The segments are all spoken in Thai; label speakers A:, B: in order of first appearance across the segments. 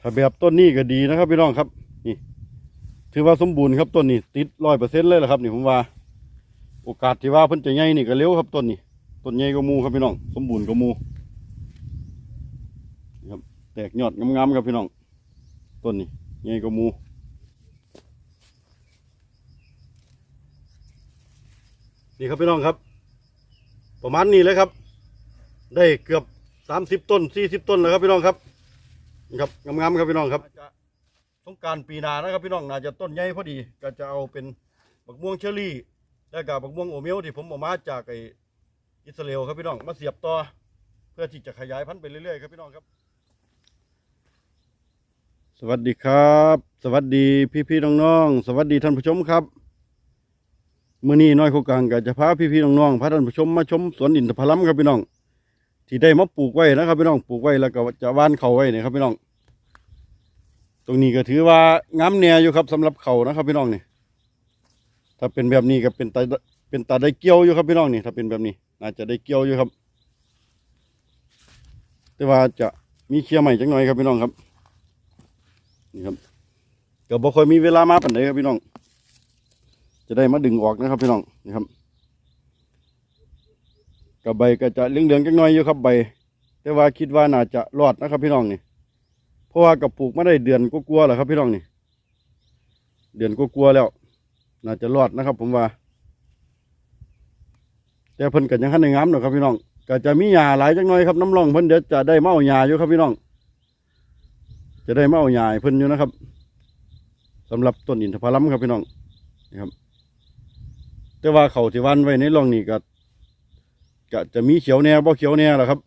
A: ถ้าแบบต้นนี้ก็ดีนะครับพี่น้องครับนี่ ถือว่าสมบูรณ์ครับต้นนี้ ติดร้อยเปอร์เซ็นต์เลยแหละครับนี่ผมว่า โอกาสที่ว่าเพิ่นจะใหญ่นี่ก็เร็วครับต้นนี้ต้นใหญ่ก็มูครับพี่น้อง สมบูรณ์ก็มูนี่ครับแตกยอดงามๆครับพี่น้องต้นนี้ใหญ่ก็มูนี่ครับพี่น้องครับ ประมาณนี้เลยครับ ได้เกือบสามสิบต้นสี่สิบต้นแล้วครับพี่น้องครับ ครับงามๆครับพี่น้องครับสงกรารปีหน้านะครับพี่น้องน่าจะต้นใหญ่พอดี ก็จะเอาเป็นบักม่วงเชอรี่ และกับบักม่วงโอเมลที่ผมเอามาจากไออิสราเอลครับพี่น้องมาเสียบต่อเพื่อที่จะขยายพันธุ์ไปเรื่อยๆครับพี่น้องครับ สวัสดีครับ สวัสดีพี่ๆน้องๆสวัสดีท่านผู้ชมครับมื่อนี้น้อยโคกลางก็จะพาพี่ๆน้องๆพาท่านผู้ชมมาชมสวนอินทผลัมครับพี่น้อง ที่ได้มาปลูกไว้นะครับพี่น้องปลูกไว้แล้วก็จะว่านเขาไว้เนี่ยครับพี่น้อง ตรงนี้ก็ถือว่างามแน่อยู่ครับสำหรับเขานะครับพี่น้องนี่ถ้าเป็นแบบนี้ก็เป็นตาเป็นตาได้เกี่ยวอยู่ครับพี่น้องนี่ถ้าเป็นแบบนี้ น่าจะได้เกี่ยวอยู่ครับ แต่ว่าจะมีเคลียร์ใหม่จังหน่อยครับพี่น้องครับนี่ครับก็บ่ค่อยมีเวลามาปานใดครับพี่น้อง จะได้มาดึงออกนะครับพี่น้องนี่ครับ กับใบก็จะเหลืองๆจังน้อยอยู่ครับใบ แต่ว่าคิดว่าน่าจะรอดนะครับพี่น้องนี่เพราะว่ากับปลูกไมาได้เดือนก็กลัวาๆแล้วครับ พี่น้องนี่ เดือนก็กลัวๆแล้ว น่าจะรอดนะครับ ผมว่า แต่เพิ่นกันยังขั้นในงามเนาะครับพี่น้องก็จะมีหญ้าหลายจังน้อยครับน้ำร่องเพิ่นเดี๋ยวจะได้เมาหญ้าอยู่ครับพี่น้อง จะได้เมาหญ้าเพิ่นอยู่นะครับสำหรับต้นอินทผลัมครับพี่น้องนะครับ แต่ว่าเขาที่วันไว้ในร่องนี่ก็ ก็จะมีเขียวแน่บ่เขียวแน่แหละครับ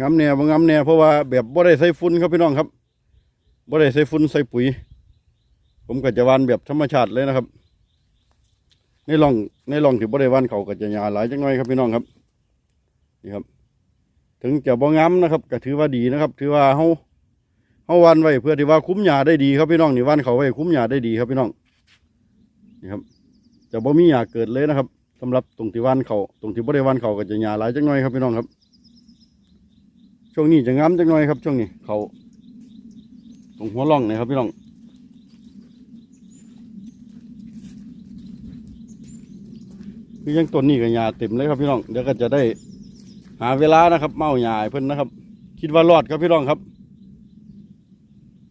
A: งามแน่บ่งามแน่เพราะว่าแบบบ่ได้ใส่ฝุ่นครับพี่น้องครับบ่ได้ใส่ฝุ่นใส่ปุ๋ย ผมก็จะวันแบบธรรมชาติเลยนะครับ ในร่องในร่องที่บ่ได้วันเขาก็จะหญ้าหลายจังน้อยครับพี่น้องครับนี่ครับ ถึงจะบ่งามนะครับ ก็ถือว่าดีนะครับ ถือว่าเฮาเฮาวันไว้เพื่อที่ว่าคุ้มหญ้าได้ดีครับพี่น้องนี่วันเขาไว้คุ้มหญ้าได้ดีครับพี่น้องนี่ครับ จะบ่มีหญ้าเกิดเลยนะครับ สำหรับตรงที่วันเขาตรงที่บ่ได้วันเขาก็จะหญ้าหลายจังหน่อยครับพี่น้องครับ ช่วงนี้จะงามจังหน่อยครับ ช่วงนี้เขาตรงหัวร่องนี่ครับพี่น้องคือยังต้นนี้ก็หญ้าเต็มเลยครับพี่น้องเดี๋ยวก็จะได้หาเวลานะครับ เมาหญ้าเพิ่นนะครับ คิดว่ารอดครับพี่น้องครับ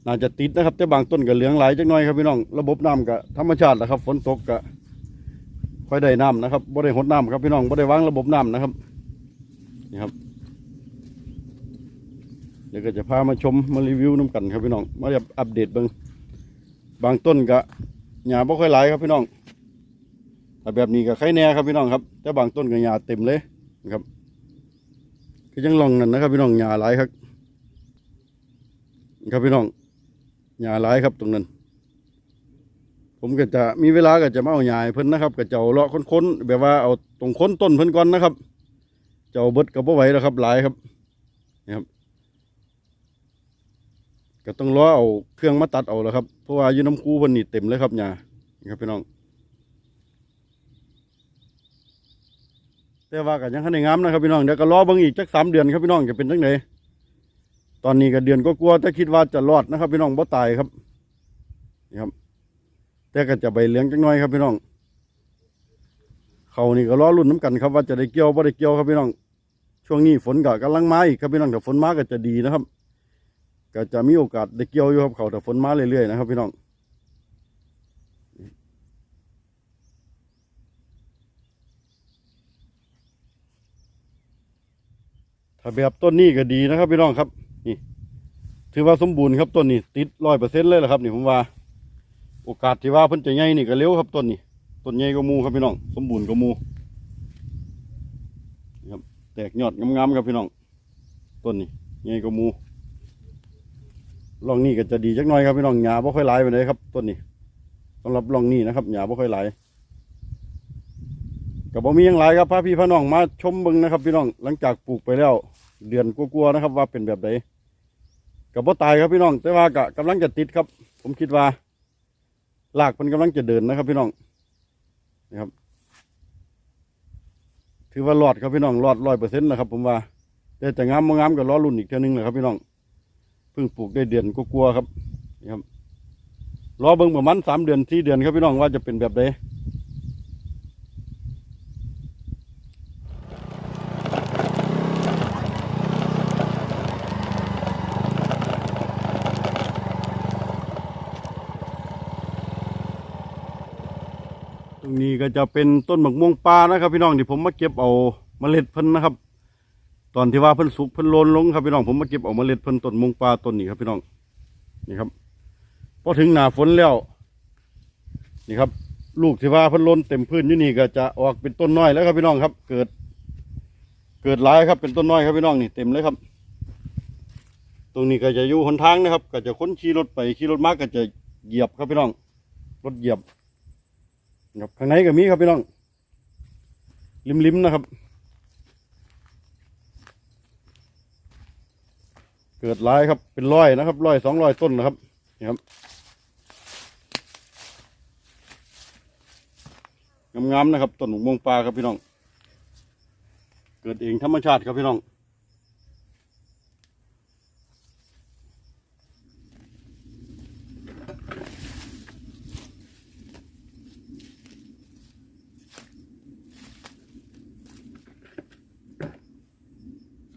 A: น่าจะติดนะครับแต่บางต้นก็เหลืองหลายจังหน่อยครับพี่น้อง ระบบน้ำก็ธรรมชาติแหละครับ ฝนตกก็ค่ อยได้น้ำนะครับบ่ได้หดน้ำครับพี่น้องบ่ได้วางระบบน้ำนะครับนี่ครับเดี๋ยวก็จะพามาชมมารีวิวน้ำกันครับพี่น้องมาอัปเดตบิ่งบางต้นก็หญ้าบ่ค่อยหลายครับพี่น้องแต่แบบนี้ก็ไข่แน่ครับพี่น้องครับแต่บางต้นก็หญ้าเต็มเลยนะครับก็ยังลองนั่นนะครับพี่น้องหญ้าหลายครับครับพี่น้องหญ้าหลายครับตรงนั้น ผมก็จะมีเวลาก็จะมาเอาหญ้าให้เพิ่นนะครับก็จะเอาเลาะค้นๆแบบว่าเอาตรงค้นต้นเพิ่นก่อนนะครับจะเอาเบิดกับบ่ไหวแล้วครับหลายครับนี่ครับก็ต้องรอเอาเครื่องมาตัดเอาแล้วครับเพราะว่าอยู่น้ำคูเพิ่นนี่เต็มเลยครับหญ้านี่ครับพี่น้อง แต่ว่าก็ยังทันได้งามนะครับพี่น้องเดี๋ยวก็รอเบิ่งอีกจักสามเดือนครับพี่น้องจะเป็นจังไดตอนนี้ก็เดือนก็กลัวแต่คิดว่าจะรอดนะครับพี่น้องบ่ตายครับนี่ครับ แต่ก็จะใบเหลืองจังน้อยครับพี่น้อง เขานี่ก็รอรุ่นน้ำกันครับว่าจะได้เกี่ยวบ่ได้เกี่ยวครับพี่น้อง ช่วงนี้ฝนก็กำลังมาอีกครับพี่น้องแต่ฝนมาก็จะดีนะครับ ก็จะมีโอกาสได้เกี่ยวอยู่ครับเขาแต่ฝนมาเรื่อยๆนะครับพี่น้องถ้าแบบต้นนี้ก็ดีนะครับพี่น้องครับ นี่ ถือว่าสมบูรณ์ครับต้นนี้ติดร้อยเปอร์เซ็นต์เลยแหละครับ นี่ผมว่า โอกาสที่ว่าเพิ่นจะใหญ่นี่ก็เร็วครับต้นนี้ต้นใหญ่ก็มูครับพี่น้องสมบูรณ์ก็มูนี่ครับแตกยอดงามๆครับพี่น้องต้นนี้ใหญ่ก็มูร่องนี้ก็จะดีจักหน่อยครับพี่น้องหญ้าบ่ค่อยหลายไปเลยครับต้นนี้สำหรับรองนี้นะครับหญ้าบ่ค่อยหลายก็บ่มียังหลายครับพาพี่พาน้องมาชมเบิ่งนะครับ พี่น้องหลังจากปลูกไปแล้ว เดือนกลัวๆนะครับ ว่าเป็นแบบใดกับบ่ตายครับพี่น้อง แต่ว่ากะกำลังจะติดครับ ผมคิดว่า ลากมันกำลังจะเดินนะครับ พี่น้องนะครับ ถือว่าหลอดครับพี่น้องหลอดร้อยเปอร์เซ็นต์นะครับ ผมว่าแต่จะงามม่งามก็รอรุ่นอีกเท่านึงเละครับพี่น้องเพิ่งปลูกได้เดือนก็กลัวครับนะครับรอเบิ่งประมาณสามเดือนสี่เดือนครับพี่น้องว่าจะเป็นแบบใด นี้ก็จะเป็นต้นหมกม่วงปลานะครับ พี่น้องที่ผมมาเก็บเอาเมล็ดเพิ่นนะครับ ตอนที่ว่าเพิ่นสุกเพิ่นโลนลงครับพี่น้องผมมาเก็บเอาเมล็ดเพิ่นต้นมงปลาต้นนี้ครับพี่น้องนี่ครับพอถึงหน้าฝนแล้วนี่ครับ ลูกที่ว่าเพิ่นโลนเต็มพื้นอยู่นี่ก็จะออกเป็นต้นน้อยแล้วครับพี่น้องครับ เกิด เกิดหลายครับเป็นต้นน้อยครับพี่น้องนี่เต็มเลยครับ ตรงนี้ก็จะอยู่หนทางนะครับ ก็จะค้นขี่รถไปขี่รถมาก็จะเหยียบครับพี่น้องรถเหยียบ ครับข้างในก็มีครับพี่น้องริมๆนะครับ เกิดลายครับ เป็นร้อยนะครับร้อยสองร้อยต้นนะครับนี่ครับงามๆนะครับต้นหมกม่วงปลาครับพี่น้อง เกิดเองธรรมชาติครับพี่น้อง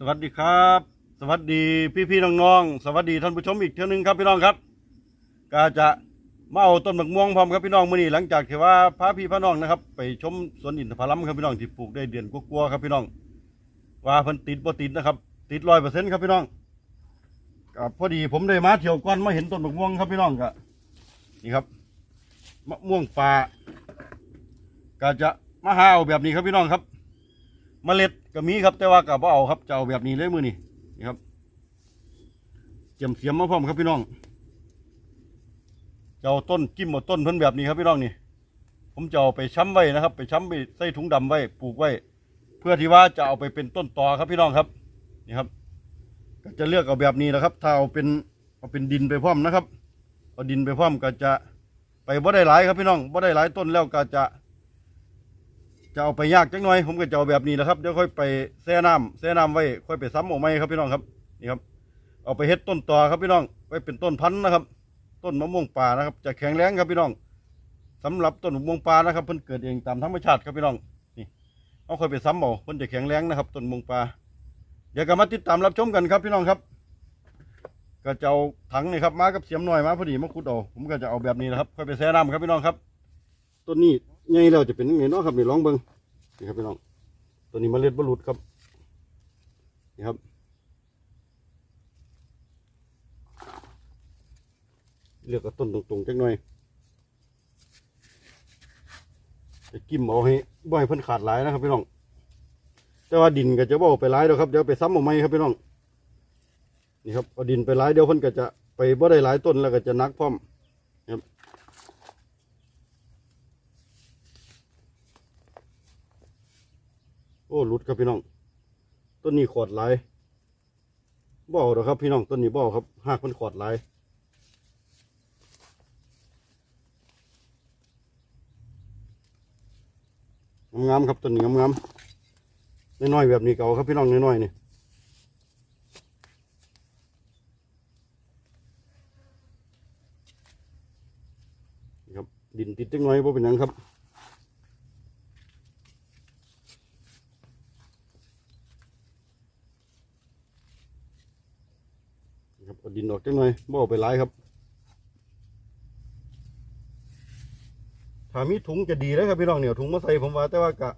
A: วัสดีครับ สวัสดีพี่พี่ๆน้องๆสวัสดีท่านผู้ชมอีกเท่านึงครับพี่น้องครับ ก็จะมาเอาต้นมะม่วงพร้อมครับพี่น้องมื่อนี้หลังจากที่ว่าพาพี่พาน้องนะครับ ไปชมสวนอินทผลัมครับพี่น้องที่ปลูกได้เดือนกว่าๆครับพี่น้อง ว่าเพิ่นติดบ่ติดนะครับ ติดร้อยเปอร์เซ็นต์ครับพี่น้องก็พอดีผมได้มาเที่ยวก่อนมาเห็นต้นมะม่วงครับพี่น้องก็นี่ครับมะม่วงป่าก็จะมาหาเอาแบบนี้ครับพี่น้องครับ เมล็ดก็มีครับ แต่ว่าก็บ่เอาครับจะเอาแบบนี้เลยมือนี่นี่ครับเจียมเสียมมาพร้อมครับพี่น้องจะเอาต้นกิ้มเอาต้นเพิ่นแบบนี้ครับพี่น้องนี่ ผมจะเอาไปช้ำไว้นะครับ ไปช้ำไปใส่ถุงดำไว้ปลูกไว้ เพื่อที่ว่าจะเอาไปเป็นต้นตอครับพี่น้องครับนี่ครับ ก็จะเลือกเอาแบบนี้นะครับ ถ้าเอาเป็นเอาเป็นดินไปพร้อมนะครับ เอาดินไปพร้อมก็จะไปบ่ได้หลายครับพี่น้องบ่ได้หลายต้นแล้วก็จะ จะเอาไปยากจังหน่อย ผมก็จะเอาแบบนี้แหละครับเดี๋ยวค่อยไปแช่น้ำแช่น้ำไว้ค่อยไปซ้ำออกไม้ครับพี่น้องครับนี่ครับ เอาไปเฮ็ดต้นตอครับพี่น้องไว้เป็นต้นพันธุ์นะครับ ต้นมะม่วงป่านะครับ จะแข็งแรงครับพี่น้องสำหรับต้นมะม่วงป่านะครับเพิ่นเกิดเองตามธรรมชาติครับพี่น้องนี่เอาค่อยไปซ้ำเอาเพิ่นจะแข็งแรงนะครับต้นมะม่วงป่าเดี๋ยวก็มาติดตามรับชมกันครับพี่น้องครับก็จะเอาถังนี่ครับมากับเสียมหน่อยมาพอดีมาขุดเอาผมก็จะเอาแบบนี้นะครับค่อยไปแช่น้ำครับพี่น้องครับต้นนี้ ใหญ่แล้วจะเป็นยังไงเนาะครับนี่ลองเบิ่งนี่ครับพี่น้องตัวนี้มเมล็ดบรุษครับนี่ครับเลือกต้นตรงๆจักหน่อยจะกิ้มเอาให้บ่ให้เพิ่นขาดหลายนะครับพี่น้องแต่ว่าดินก็จะบ่เอาไปหลายเดี๋ยวครับเดี๋ยวไปซ้ำเอาไหมครับพี่น้องนี่ครับเอาดินไปหลายเดี๋ยวเพิ่นก็จะไปบ่ได้หลายต้นแล้วก็จะนักพร้อมนะครับ โอ้หลุดครับพี่น้อง ต้นนี้ขอดหลายบ่เอาหรอครับพี่น้องต้นนี้บ่เอาครับหากมันขอดหลายงามๆครับต้นนี้งามๆน้อยๆแบบนี้เก่าครับพี่น้องน้อยๆนี่นะครับดินติดจังน้อยบ่เป็นยังครับ ครับเอา ดินออกจังหน่อยบ่เอาไปหลายครับ ถ้ามีถุงจะดีเลยครับพี่น้องเนี่ยถุงมาใส่ผมว่า แต่ว่ากะ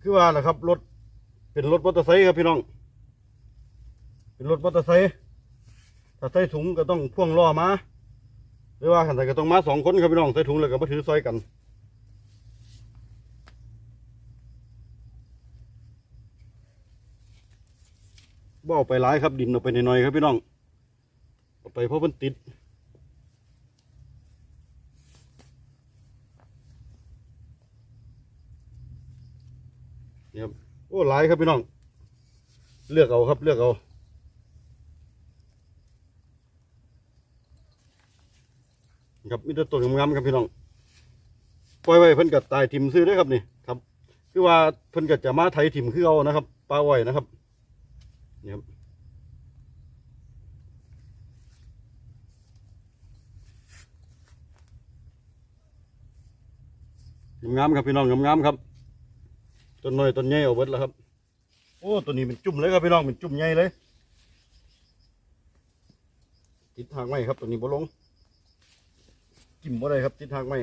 A: คือว่านะครับรถเป็นรถมอเตอร์ไซค์ครับพี่น้อง เป็นรถมอเตอร์ไซค์ถ้าใส่ถุงก็ต้องพ่วงล้อมาหรือว่าขันใส่ก็ต้องมาสองคนครับพี่น้องใส่ถุงแล้วก็มาถือซอยกัน บ่เอาไปหลายครับดินเอาไปหน่อยๆครับพี่น้องเอาไปเพราะมันติดเนี่ครับโอ้หลายครับพี่น้อง เลือกเอาครับเลือกเอาครับมีแต่ต้นงามๆครับพี่น้องปล่อยไว้เพิ่นก็ตายถิ่มซื้อได้ครับนี่ครับ คือว่าเพิ่นก็จะมาไถถิ่มคือเอานะครับปลาไว้นะครับ ยับงามครับพี่น้องงามครับต้นน้อยต้นใหญ่เอาไว้แล้วครับ โอ้ตัวนี้เป็นจุ่มเลยครับพี่น้องเป็นจุ่มใหญ่เลย ติดทางไม้ครับตัวนี้บ่ลงจิ้มบ่ได้ครับ ติดทางไม้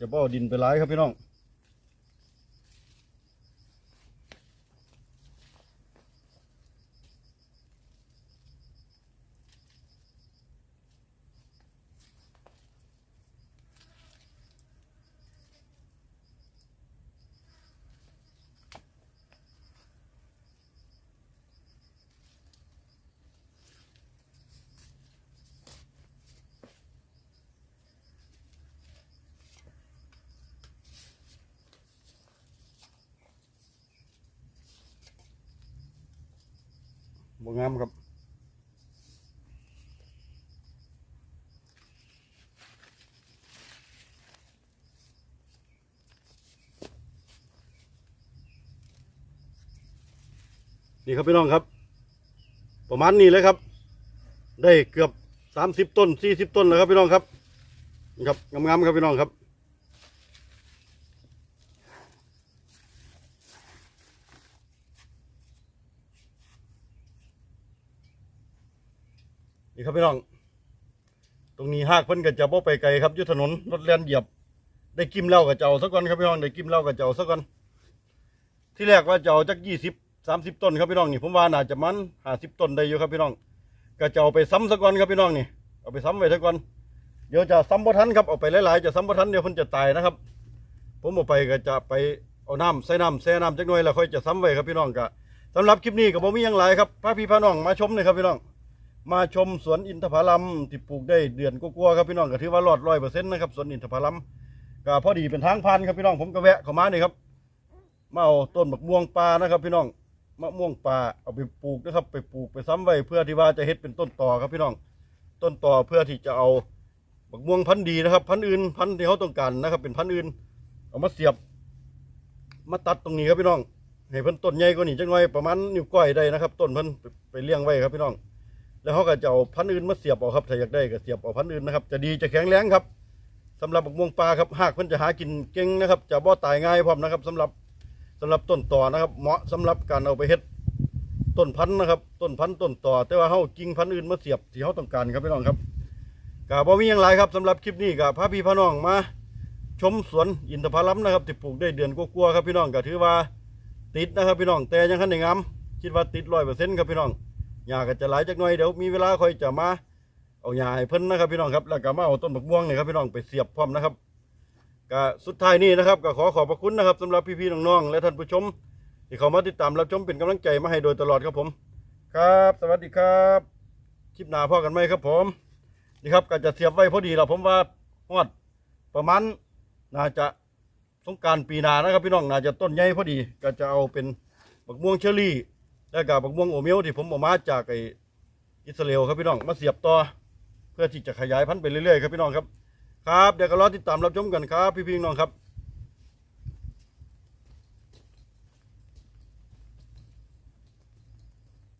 A: จะบ่อาดินไปร้ายครับพี่น้อง บ่งามครับนี่ครับพี่น้องครับ ประมาณนี้เลยครับ ได้เกือบสามสิบต้นสี่สิบต้นแล้วครับพี่น้องครับนะครับงามๆครับพี่น้องครับ นี่ครับพี่น้อง ตรงนี้หากเพิ่นก็จะบ่ไปไกลครับยุทถนนรถแล่นเหยียบ ได้กิมเหล้าก็จะเอาสักก่อนครับพี่น้องได้กิมเหล้าก็จะเอาสักก่อนที่แรกว่าเจะเอาจักยี่สิบสามสิบต้นครับพี่น้องนี่ผมว่าน่าจะมันห้าสิบต้นได้อยู่ครับพี่น้องก็จะเอาไปซ้ำสักก่อนครับพี่น้องนี่เอาไปซ้ำไว้สักก่อนเดี๋ยวจะซ้ำบ่ทันครับเอาไปหลายๆจะซ้ำบ่ทันเดี๋ยวเพิ่นจะตายนะครับ ผมเอาไปก็จะไปเอาน้ำใส่น้ำแช่น้ำจักหน่อยแล้วค่อยจะซ้ำไว้ครับพี่น้องก็สำหรับคลิปนี้ก็บ่มีหยังหลายครับพาพี่พาน้องมาชมเลยครับพี่น้อง มาชมสวนอินทผลัมที่ปลูกได้เดือนกว่าๆครับพี่น้องก็ถือว่ารอดร้อยเปอร์เซ็นต์นะครับสวนอินทผลัมก็พอดีเป็นทางผ่านครับพี่น้องผมก็แวะเข้ามานี่ครับมาเอาต้นมะม่วงปลานะครับพี่น้องมะม่วงปลาเอาไปปลูกนะครับ ไปปลูกไปซ้ำไว้เพื่อที่ว่าจะเฮ็ดเป็นต้นต่อครับพี่น้อง ต้นต่อเพื่อที่จะเอามะม่วงพันธุ์ดีนะครับ พันธุ์อื่นพันธุ์ที่เขาต้องการนะครับ เป็นพันธุ์อื่น เอามาเสียบ มาตัดตรงนี้ครับพี่น้องให้เพิ่นต้นใหญ่กว่านี้จังหน่อยประมาณนิ้วก้อยได้นะครับ ต้นเพิ่นไปเลี้ยงไว้ครับพี่น้อง แล้วเขาก็จะเอาพันธุ์อื่นมาเสียบเอาครับถ้าอยากได้ก็เสียบเอาพันธุ์อื่นนะครับ จะดีจะแข็งแรงครับสำหรับบักม่วงปลาครับหากเพิ่นจะหากินเก่งนะครับ จะบ่ตายง่ายพร้อมนะครับสำหรับสำหรับต้นต่อนะครับ เหมาะสำหรับการเอาไปเฮ็ดต้นพันธุ์นะครับ ต้นพันธุ์ต้นต่อ แต่ว่าเฮากิ่งพันธุ์อื่นมาเสียบที่เฮาต้องการครับพี่น้องครับก็บ่มีหยังหลายครับสำหรับคลิปนี้ก็พาพี่พาน้องมาชมสวนอินทผลัมนะครับที่ปลูกได้เดือนกว่าๆครับพี่น้องก็ถือว่าติดนะครับพี่น้องแต่ยังคันได้งามคิดว่าติดร้อยเปอร์เซ็นต์ครับพี่น้อง หญ้าก็จะหลายจักหน่อยเดี๋ยวมีเวลาค่อยจะมาเอาหญ้าให้เพิ่นนะครับพี่น้องครับแล้วก็มาเอาต้นบักม่วงนี่ครับพี่น้องไปเสียบพร้อมนะครับก็สุดท้ายนี้นะครับก็ขอขอบพระคุณนะครับสำหรับพี่ๆน้องๆและท่านผู้ชม ที่เข้ามาติดตามรับชมเป็นกำลังใจมาให้โดยตลอดครับผม ครับ สวัสดีครับคลิปหน้าพ่อกันไหมครับผมนี่ครับก็จะเสียบไว้พอดีแล้วผมว่าฮอดประมาณน่าจะสงการปีนานะครับพี่น้องน่าจะต้นใหญ่พอดี ก็จะเอาเป็นบักม่วงเชอรี่ และกับบักม่วงโอเมลที่ผมออกมาจากไออิสราเอลครับพี่น้องมาเสียบต่อเพื่อที่จะขยายพันธุ์ไปเรื่อยๆครับพี่น้องครับครับเดี๋ยวก็รอติดตามรับชมกันครับพี่พี่น้องครับ